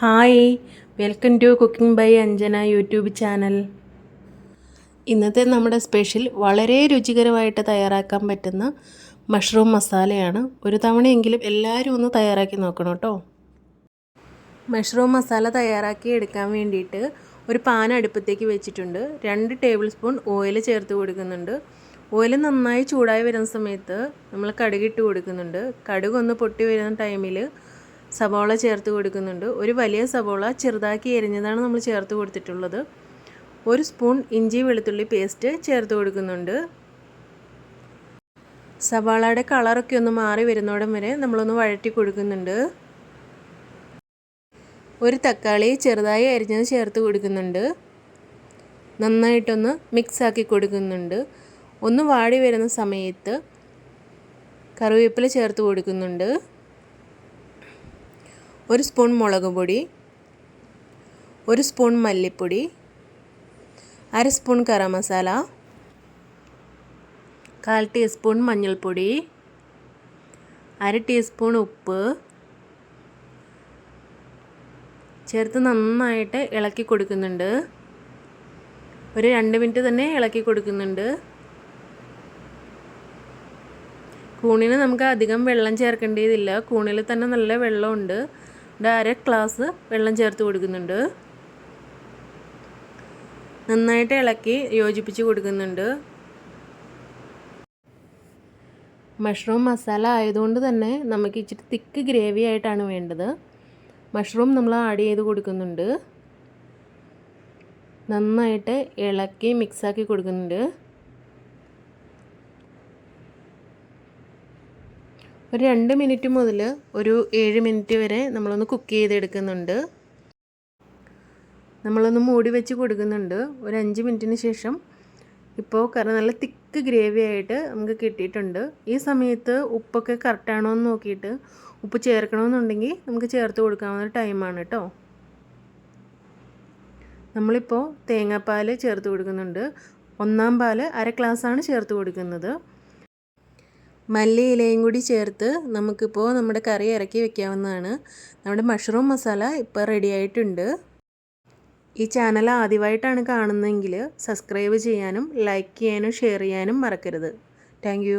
Hi welcome to cooking by Anjana YouTube channel ഇന്നത്തെ നമ്മുടെ special വളരെ രുചികരമായിട്ട് തയ്യാറാക്കാൻ പറ്റുന്ന മഷ്റൂം മസാലയാണ് ഒരു തവണയെങ്കിലും എല്ലാവരും ഒന്ന് തയ്യാറാക്കി നോക്കണം കേട്ടോ. മഷ്റൂം മസാല തയ്യാറാക്കി എടുക്കാൻ വേണ്ടിയിട്ട് ഒരു പാൻ അടുപ്പത്തേക്ക് വെച്ചിട്ടുണ്ട്. രണ്ട് ടേബിൾ സ്പൂൺ ഓയിൽ ചേർത്ത് കൊടുക്കുന്നുണ്ട്. ഓയിൽ നന്നായി ചൂടായി വരുന്ന സമയത്ത് നമ്മൾ കടുകിട്ട് കൊടുക്കുന്നുണ്ട്. കടുക് ഒന്ന് പൊട്ടി വരുന്ന ടൈമിൽ സവോള ചേർത്ത് കൊടുക്കുന്നുണ്ട്. ഒരു വലിയ സവോള ചെറുതാക്കി എരിഞ്ഞതാണ് നമ്മൾ ചേർത്ത് കൊടുത്തിട്ടുള്ളത്. ഒരു സ്പൂൺ ഇഞ്ചി വെളുത്തുള്ളി പേസ്റ്റ് ചേർത്ത് കൊടുക്കുന്നുണ്ട്. സവാളയുടെ കളറൊക്കെ ഒന്ന് മാറി വരുന്നോടം വരെ നമ്മളൊന്ന് വഴറ്റി കൊടുക്കുന്നുണ്ട്. ഒരു തക്കാളി ചെറുതായി അരിഞ്ഞത് ചേർത്ത് കൊടുക്കുന്നുണ്ട്. നന്നായിട്ടൊന്ന് മിക്സ് ആക്കി കൊടുക്കുന്നുണ്ട്. ഒന്ന് വാടി വരുന്ന സമയത്ത് കറിവേപ്പില ചേർത്ത് കൊടുക്കുന്നുണ്ട്. ഒരു സ്പൂൺ മുളക് പൊടി ഒരു സ്പൂൺ മല്ലിപ്പൊടി അര സ്പൂൺ ഗരം മസാല കാൽ ടീസ്പൂൺ മഞ്ഞൾപ്പൊടി അര ടീസ്പൂൺ ഉപ്പ്. ചേർത്ത് നന്നായിട്ട് ഇളക്കി കൊടുക്കുന്നുണ്ട്. ഒരു രണ്ട് മിനിറ്റ് തന്നെ ഇളക്കി കൊടുക്കുന്നുണ്ട്. കൂണിന് നമുക്ക് അധികം വെള്ളം ചേർക്കേണ്ടതില്ല. കൂണിൽ തന്നെ നല്ല വെള്ളമുണ്ട്. അര ഗ്ലാസ് വെള്ളം ചേർത്ത് കൊടുക്കുന്നുണ്ട്. നന്നായിട്ട് ഇളക്കി യോജിപ്പിച്ച് കൊടുക്കുന്നുണ്ട്. മഷ്റൂം മസാല ആയതുകൊണ്ട് തന്നെ നമുക്ക് ഇച്ചിരി തിക്ക് ഗ്രേവി ആയിട്ടാണ് വേണ്ടത്. മഷ്റൂം നമ്മൾ ആഡ് ചെയ്ത് കൊടുക്കുന്നുണ്ട്. നന്നായിട്ട് ഇളക്കി മിക്സാക്കി കൊടുക്കുന്നുണ്ട്. ഒരു രണ്ട് മിനിറ്റ് മുതൽ ഒരു ഏഴ് മിനിറ്റ് വരെ നമ്മളൊന്ന് കുക്ക് ചെയ്തെടുക്കുന്നുണ്ട്. നമ്മളൊന്ന് മൂടി വെച്ച് കൊടുക്കുന്നുണ്ട്. ഒരു അഞ്ച് മിനിറ്റിന് ശേഷം ഇപ്പോൾ കറി നല്ല തിക്ക് ഗ്രേവി ആയിട്ട് നമുക്ക് കിട്ടിയിട്ടുണ്ട്. ഈ സമയത്ത് ഉപ്പൊക്കെ കറക്റ്റാണോ എന്ന് നോക്കിയിട്ട് ഉപ്പ് ചേർക്കണമെന്നുണ്ടെങ്കിൽ നമുക്ക് ചേർത്ത് കൊടുക്കാവുന്ന ടൈമാണ് കേട്ടോ നമ്മളിപ്പോൾ തേങ്ങാപ്പാൽ ചേർത്ത് കൊടുക്കുന്നുണ്ട്. ഒന്നാം പാൽ അര ഗ്ലാസ്സാണ് ചേർത്ത് കൊടുക്കുന്നത്. മല്ലി ഇലയും കൂടി ചേർത്ത് നമുക്കിപ്പോൾ നമ്മുടെ കറി ഇറക്കി വെക്കാവുന്നതാണ്. നമ്മുടെ മഷ്റൂം മസാല ഇപ്പോൾ റെഡി ആയിട്ടുണ്ട്. ഈ ചാനൽ ആദ്യമായിട്ടാണ് കാണുന്നതെങ്കിൽ സബ്സ്ക്രൈബ് ചെയ്യാനും ലൈക്ക് ചെയ്യാനും ഷെയർ ചെയ്യാനും മറക്കരുത്. താങ്ക്